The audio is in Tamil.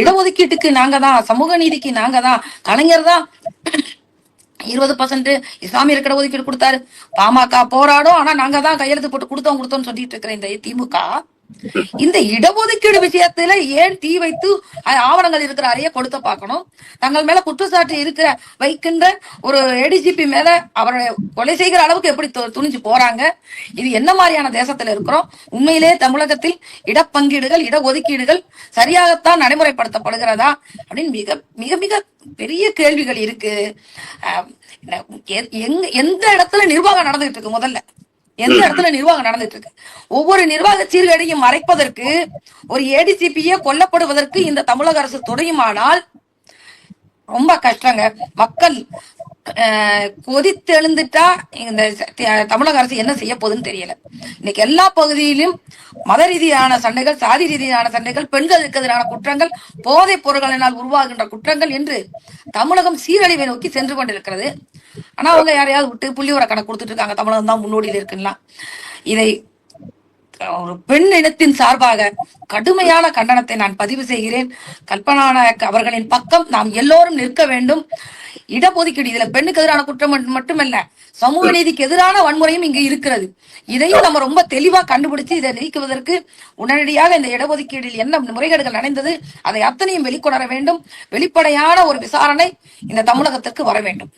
இடஒதுக்கீட்டுக்கு நாங்க தான் சமூக நீதிக்கு நாங்க தான் கலைஞர் தான் இருபது பர்சன்ட் இஸ்லாமியர் இடஒதுக்கீடு கொடுத்தாரு. பாமக போராடும் ஆனா நாங்க தான் கையெழுத்து போட்டு கொடுத்தோம் கொடுத்தோம்னு சொல்லிட்டு இருக்கிற இந்த திமுக இந்த இடஒதுக்கீடு விஷயத்துல ஏன் தீ வைத்து ஆவணங்கள் இருக்கிற அறைய கொடுத்த பார்க்கணும்? தங்கள் மேல குற்றச்சாட்டு இருக்கிற வைக்கின்ற ஒரு ஏடிஜிபி மேல அவரை கொலை செய்கிற அளவுக்கு எப்படி துணிஞ்சு போறாங்க? இது என்ன மாதிரியான தேசத்துல இருக்கிறோம்? உண்மையிலே தமிழகத்தில் இடப்பங்கீடுகள் இடஒதுக்கீடுகள் சரியாகத்தான் நடைமுறைப்படுத்தப்படுகிறதா? அப்படின்னு மிக மிக மிக பெரிய கேள்விகள் இருக்கு. எங்க எந்த இடத்துல நிர்வாகம் நடந்துகிட்டு இருக்கு முதல்ல? எந்த இடத்துல நிர்வாகம் நடந்துட்டு இருக்கு ஒவ்வொரு நிர்வாக சீர்கேடையும் மறைப்பதற்கு ஒரு ஏடிசிபியே கொல்லப்படுவதற்கு இந்த தமிழக அரசு துணையுமானால் ரொம்ப கஷ்டங்க. மக்கள் கொதித்தெழுந்துட்டா இந்த தமிழக அரசு என்ன செய்ய போகுதுன்னு தெரியல. இன்னைக்கு எல்லா பகுதியிலும் மத ரீதியான சண்டைகள் சாதி ரீதியான சண்டைகள் பெண்களுக்கு எதிரான குற்றங்கள் போதைப் பொருட்களினால் உருவாகின்ற குற்றங்கள் என்று தமிழகம் சீரழிவை நோக்கி சென்று கொண்டிருக்கிறது. ஆனா அவங்க யாரையாவது விட்டு புள்ளிவர கணக்கு கொடுத்துட்டு இருக்காங்க. தமிழகம் தான் முன்னோடியில் இருக்குன்னா இதை ஒரு பெண் இனத்தின் சார்பாக கடுமையான கண்டனத்தை நான் பதிவு செய்கிறேன். கல்பனா நாயக் அவர்களின் பக்கம் நாம் எல்லோரும் நிற்க வேண்டும். இடஒதுக்கீடு இதுல பெண்ணுக்கு எதிரான குற்றம் மட்டுமல்ல சமூக நீதிக்கு எதிரான வன்முறையும் இங்கு இருக்கிறது. இதையும் நம்ம ரொம்ப தெளிவா கண்டுபிடிச்சு இதை நீக்குவதற்கு உடனடியாக இந்த இடஒதுக்கீடில் என்ன முறைகேடுகள் நடந்தது அதை அத்தனையும் வெளிக்கொணர வேண்டும். வெளிப்படையான ஒரு விசாரணை இந்த தமிழகத்திற்கு வர வேண்டும்.